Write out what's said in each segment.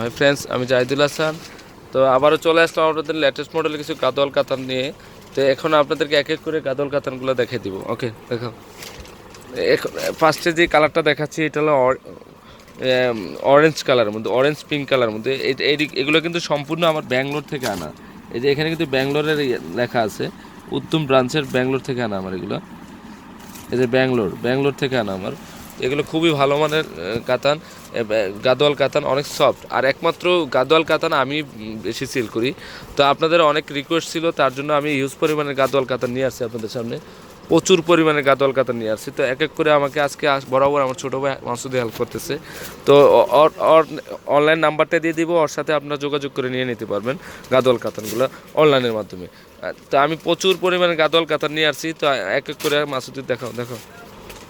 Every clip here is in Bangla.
হাই ফ্রেন্ডস আমি জাহিদুল হাসান। তো আবারও চলে আসলাম আপনাদের লেটেস্ট মডেলের কিছু গাদোয়াল কাতান নিয়ে। তো এখন আপনাদেরকে এক এক করে গাদোয়াল কাতানগুলো দেখিয়ে দিব ওকে দেখো। এখন ফার্স্টে যে কালারটা দেখাচ্ছি, এটা হলো অরেঞ্জ কালার মধ্যে অরেঞ্জ পিঙ্ক কালার মধ্যে। এগুলো কিন্তু সম্পূর্ণ আমার ব্যাঙ্গালোর থেকে আনা। এই যে এখানে কিন্তু ব্যাঙ্গালোরের ইয়ে লেখা আছে, উত্তম ব্রাঞ্চের ব্যাঙ্গালোর থেকে আনা আমার এগুলো। এই যে ব্যাঙ্গালোর ব্যাঙ্গালোর থেকে আনা আমার। এগুলো খুবই ভালো মানের কাতান। গাদোয়াল কাতান অনেক সফট আর একমাত্র গাদোয়াল কাতান আমি বেশি সেল করি। তো আপনাদের অনেক রিকোয়েস্ট ছিল, তার জন্য আমি হিউজ পরিমাণের গাদোয়াল কাতান নিয়ে আসছি আপনাদের সামনে। প্রচুর পরিমাণে গাদোয়াল কাতান নিয়ে আসছি। তো এক এক করে আমাকে আজকে বরাবর আমার ছোটো ভাই মাসুদি হেল্প করতেছে। তো অনলাইন নাম্বারটা দিয়ে দিব, ওর সাথে আপনারা যোগাযোগ করে নিয়ে নিতে পারবেন গাদোয়াল কাতানগুলো অনলাইনের মাধ্যমে। তো আমি প্রচুর পরিমাণে গাদোয়াল কাতান নিয়ে আসছি। তো এক এক করে মাসুদি দেখাও দেখো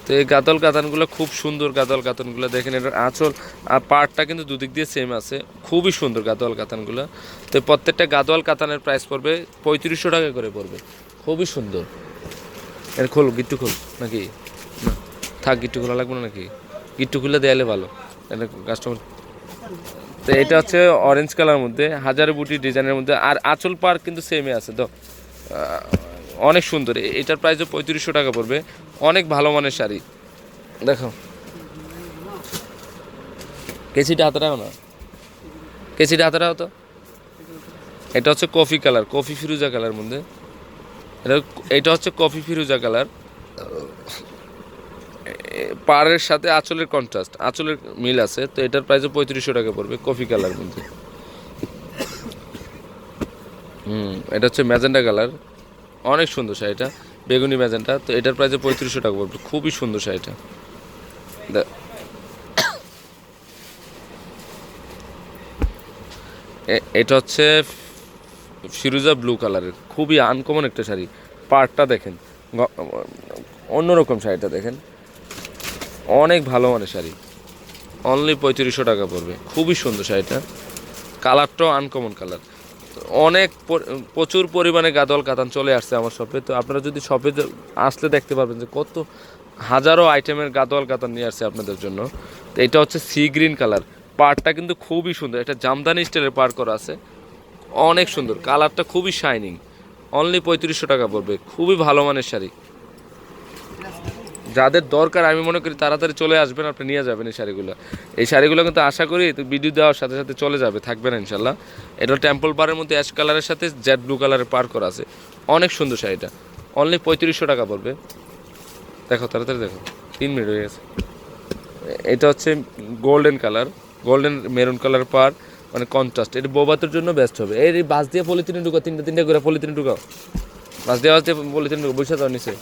তো এই গাদল কাতানগুলো খুব সুন্দর গাদল কাতানগুলো দেখেন, এটার আঁচল আর পার্টটা কিন্তু দুদিক দিয়ে সেম আছে। খুবই সুন্দর গাদোয়াল কাতানগুলো তো প্রত্যেকটা গাদোয়াল কাতানের প্রাইস পড়বে পঁয়ত্রিশশো টাকা করে পড়বে। খুবই সুন্দর। এর খোল, গিট্টু খোল নাকি? না। থাক, গিট্টু খোলা লাগবে না নাকি? গিট্টু খুলে দেয়ালে ভালো। এটা কাস্টমার তো এটা হচ্ছে অরেঞ্জ কালার মধ্যে, হাজার বুটি ডিজাইনের মধ্যে। আর আঁচল পার কিন্তু সেমে আছে। তো অনেক সুন্দর। এটার প্রাইসও পঁয়ত্রিশশো টাকা পড়বে। অনেক ভালো মানের শাড়ি। দেখো। কেসিটা হাতে রাখো না। কেসিটা হাতে রাখো তো। এটা হচ্ছে কফি কালার, কফি ফিরুজা কালার মধ্যে। এটা এটা হচ্ছে কফি ফিরুজা কালার। পাড়ের সাথে আঁচলের কন্ট্রাস্ট আঁচলের মিল আছে। তো এটার প্রাইসও পঁয়ত্রিশশো টাকা পড়বে কফি কালার মধ্যে। হুম, এটা হচ্ছে ম্যাজেন্ডা কালার। অনেক সুন্দর শাড়িটা, বেগুনি ম্যাজেন্টা। তো এটার প্রাইসে পঁয়ত্রিশশো টাকা পড়বে। খুবই সুন্দর শাড়িটা। এটা হচ্ছে ফিরুজা ব্লু কালারের খুবই আনকমন একটা শাড়ি। পার্টটা দেখেন। অন্যরকম শাড়িটা দেখেন। অনেক ভালো মানের শাড়ি। অনলি পঁয়ত্রিশশো টাকা পড়বে। খুবই সুন্দর শাড়িটা। কালারটাও আনকমন কালার অনেক প্রচুর পরিমাণে গাদল কাতান চলে আসছে আমার শপে তো আপনারা যদি শপে আসলে দেখতে পারবেন যে কত হাজারো আইটেমের গাদোয়াল কাতান নিয়ে আসছে আপনাদের জন্য। তো এটা হচ্ছে সি গ্রিন কালার পার্টটা কিন্তু খুবই সুন্দর। এটা জামদানি স্টাইলের পার্ট করা আছে। অনেক সুন্দর। কালারটা খুবই শাইনিং অনলি পঁয়ত্রিশশো টাকা পড়বে। খুবই ভালো মানের শাড়ি। যাদের দরকার, আমি মনে করি তাড়াতাড়ি চলে আসবেন, আপনি নিয়ে যাবেন এই শাড়িগুলো। এই শাড়িগুলো কিন্তু আশা করি ভিডিও দেওয়ার সাথে সাথে চলে যাবে, থাকবে না ইনশাল্লাহ। এটা টেম্পল পারের মধ্যে অ্যাশ কালারের সাথে জেড ব্লু কালারের পার করা আছে। অনেক সুন্দর শাড়িটা। অনলি পঁয়ত্রিশশো টাকা পড়বে। দেখো, তাড়াতাড়ি দেখো। তিন মিনিট হয়ে গেছে। এটা হচ্ছে golden colour golden maroon colour পার মানে কন্ট্রাস্ট এটা বোবাতের জন্য ব্যস্ত হবে। এই বাস দিয়ে পলিথিনে ঢুকাও, তিনটে তিনটে করে পলিথিনে ঢুকাও। বাস দিয়ে বাস দিয়ে পলিথিনে ঢুকাও, বসে দাও নিচে।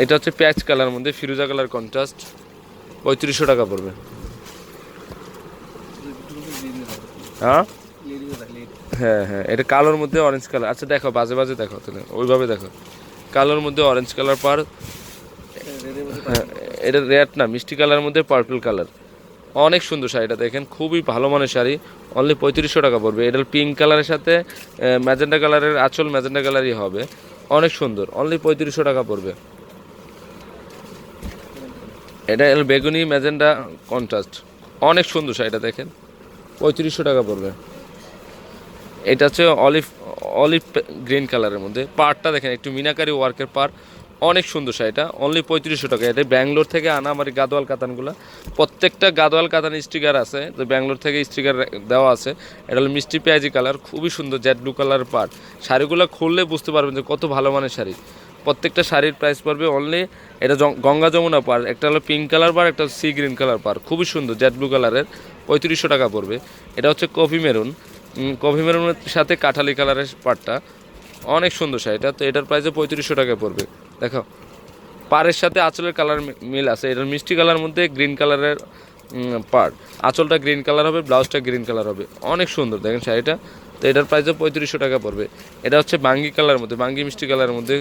এটা হচ্ছে প্যাচ কালার মধ্যে, ফিরোজা কালার কন্ট্রাস্ট পঁয়ত্রিশশো টাকা পড়বে। হ্যাঁ? হ্যাঁ হ্যাঁ এটা কালোর মধ্যে অরেঞ্জ কালার আচ্ছা দেখো, বাজে বাজে দেখো ওইভাবে দেখো। কালোর মধ্যে অরেঞ্জ কালার পার এটা রেড না, মিষ্টি কালারের মধ্যে পার্পল কালার অনেক সুন্দর শাড়িটা, দেখেন, খুবই ভালো মানের শাড়ি। অনলি পঁয়ত্রিশশো টাকা পড়বে। এটা পিঙ্ক কালারের সাথে ম্যাজেন্ডা কালারের আঁচল ম্যাজেন্ডা কালারই হবে। অনেক সুন্দর অনলি পঁয়ত্রিশশো টাকা পড়বে। এটা হলো বেগুনি ম্যাজেন্ডা কন্ট্রাস্ট। অনেক সুন্দর শাড়িটা দেখেন। পঁয়ত্রিশশো টাকা পড়বে। এটা হচ্ছে অলিভ অলিভ গ্রিন কালারের মধ্যে। পার্টটা দেখেন, একটু মিনাকারি ওয়ার্কের পার অনেক সুন্দর শাড়িটা। অনলি পঁয়ত্রিশশো টাকা। এটা ব্যাঙ্গালোর থেকে আনা আমার গাদোয়াল কাতানগুলো। প্রত্যেকটা গাদোয়াল কাতান স্টিকার আছে। তো ব্যাঙ্গালোর থেকে স্টিকার দেওয়া আছে। এটা হলো মিষ্টি পেঁয়াজি কালার। খুবই সুন্দর জেড ব্লু কালার পার্ট শাড়িগুলো খুললে বুঝতে পারবেন যে কত ভালো মানের শাড়ি। প্রত্যেকটা শাড়ির প্রাইস পড়বে অনলি এটা গঙ্গা যমুনা পার, একটা হলো পিঙ্ক কালার পার একটা সি গ্রিন কালার পার খুবই সুন্দর জেড ব্লু কালারের পঁয়ত্রিশশো টাকা পড়বে। এটা হচ্ছে কফি মেরুন। কফি মেরুনের সাথে কাঠালি কালারের পাটটা অনেক সুন্দর শাড়িটা তো এটার প্রাইসে পঁয়ত্রিশশো টাকা পড়বে। দেখো, পাড়ের সাথে আঁচলের কালার মিল আছে। এটার মিষ্টি কালার মধ্যে গ্রিন কালারের পার্ট আঁচলটা গ্রিন কালার হবে ব্লাউজটা গ্রিন কালার হবে। অনেক সুন্দর, দেখেন শাড়িটা। তো এটার প্রাইসও পঁয়ত্রিশশো টাকা পড়বে। এটা হচ্ছে বাঙ্গি কালার মধ্যে, বাঙ্গি মিষ্টি কালারের মধ্যে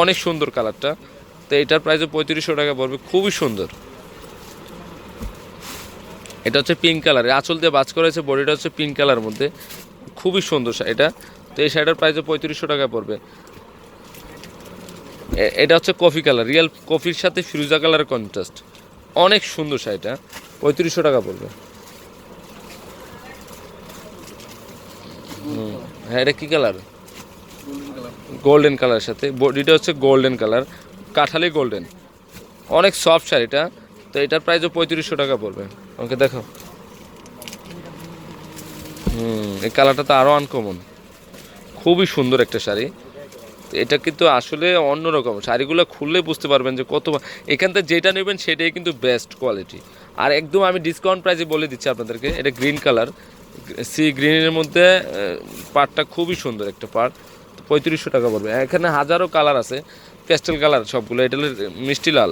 অনেক সুন্দর কালারটা। তো এটার প্রাইসও পঁয়ত্রিশশো টাকা পড়বে, খুবই সুন্দর। এটা হচ্ছে পিঙ্ক কালার আঁচল দিয়ে বাজ করেছে বডিটা হচ্ছে পিঙ্ক কালার মধ্যে। খুবই সুন্দর এটা। তো এই শাড়িটার প্রাইসও পঁয়ত্রিশশো টাকা পড়বে। এটা হচ্ছে কফি কালার রিয়েল কফির সাথে ফিরুজা কালারের কন্ট্রাস্ট অনেক সুন্দর শাড়িটা পঁয়ত্রিশশো টাকা পড়বে। হ্যাঁ এটা কী কালার গোল্ডেন কালারের সাথে। বডিটা হচ্ছে গোল্ডেন কালার কাঠালি গোল্ডেন অনেক সফট শাড়িটা তো এটার প্রাইসও পঁয়ত্রিশশো টাকা পড়বে। ওকে, দেখো। হুম, এই কালারটা তো আরও আনকমন খুবই সুন্দর একটা শাড়ি। এটা কিন্তু আসলে অন্যরকম। শাড়িগুলো খুললে বুঝতে পারবেন যে কত এখান থেকে যেটা নেবেন সেটাই কিন্তু বেস্ট কোয়ালিটি আর একদম আমি ডিসকাউন্ট প্রাইসে বলে দিচ্ছি আপনাদেরকে। এটা গ্রিন কালার সি গ্রিনের মধ্যে পার্টটা খুবই সুন্দর একটা পাট পঁয়ত্রিশশো টাকা পড়বে। এখানে হাজারো কালার আছে প্যাস্টেল কালার সবগুলো, এটা মিষ্টি লাল,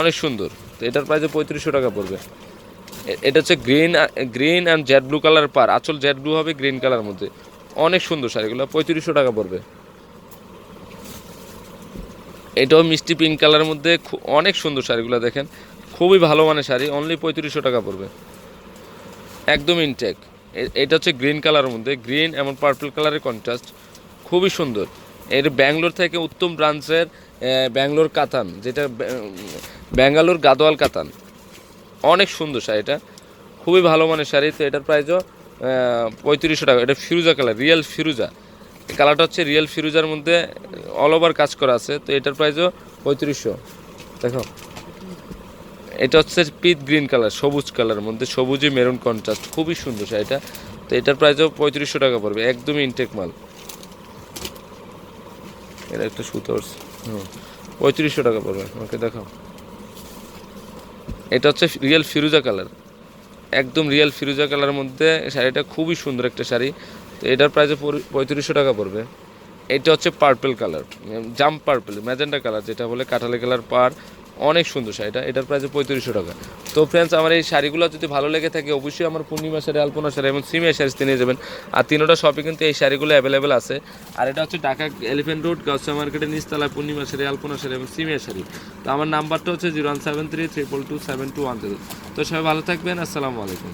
অনেক সুন্দর। তো এটার প্রাইসে পঁয়ত্রিশশো টাকা পড়বে। এটা হচ্ছে green green and jade blue colour পার। আচল জেড ব্লু হবে গ্রিন কালার মধ্যে। অনেক সুন্দর শাড়িগুলো পঁয়ত্রিশশো টাকা পড়বে। এটাও মিষ্টি পিঙ্ক কালারের মধ্যে অনেক সুন্দর শাড়িগুলো দেখেন। খুবই ভালো মানের শাড়ি অনলি পঁয়ত্রিশশো টাকা পড়বে। একদম ইনটেক এটা হচ্ছে গ্রিন কালারের মধ্যে গ্রিন এবং পার্পল কালারের কন্ট্রাস্ট খুবই সুন্দর। এর ব্যাঙ্গালোর থেকে উত্তম ব্রাঞ্চের ব্যাঙ্গালোর কাতান, যেটা ব্যাঙ্গালোর গাদোয়াল কাতান। অনেক সুন্দর শাড়িটা খুবই ভালো মানের শাড়ি, তো এটার প্রাইসও পঁয়ত্রিশশো টাকা। এটা ফিরুজা কালার রিয়েল ফিরুজা। কালারটা হচ্ছে রিয়েল ফিরুজার মধ্যে অল ওভার কাজ করা আছে, তো এটার প্রাইসও পঁয়ত্রিশশো। দেখো। এটা হচ্ছে পিট গ্রিন কালার সবুজ কালারের মধ্যে, সবুজে মেরুন কন্ট্রাস্ট খুবই সুন্দর শাড়িটা। তো এটার প্রাইসও পঁয়ত্রিশশো টাকা পড়বে, একদমই ইনটেক মাল। এটা একটা সুতোর। হুম। পঁয়ত্রিশশো টাকা পড়বে। ওকে দেখাও। এটা হচ্ছে রিয়েল ফিরুজা কালার। একদম রিয়েল ফিরুজা কালারের মধ্যে শাড়িটা খুবই সুন্দর একটা শাড়ি। তো এটার প্রাইসে পঁয়ত্রিশশো টাকা পড়বে। এটা হচ্ছে পার্পল কালার। জাম্প পার্পেল ম্যাজেন্ডা কালার যেটা বলে কাঁঠালি কালার পার। অনেক সুন্দর শাড়িটা এটার প্রাইসে পঁয়ত্রিশশো টাকা। তো ফ্রেন্ডস আমার এই শাড়িগুলো যদি ভালো লেগে থাকে, অবশ্যই আমার পূর্ণিমা শাড়ি, আলপনা শাড়ি এবং সিমিয়া শাড়ি নিয়ে যাবেন। আর তিনোটা শপে কিন্তু এই শাড়িগুলো অ্যাভেলেবেল আছে। আর এটা হচ্ছে ঢাকা এলিফেন্ট রোড গাছা মার্কেটের নিচতলায় পূর্ণিমা শাড়ি, আলপনা শাড়ি এবং সিমিয়া শাড়ি। তো আমার নাম্বারটা হচ্ছে zero one seven three triple two seven two one zero. তো সবাই ভালো থাকবেন। আসসালামু আলাইকুম।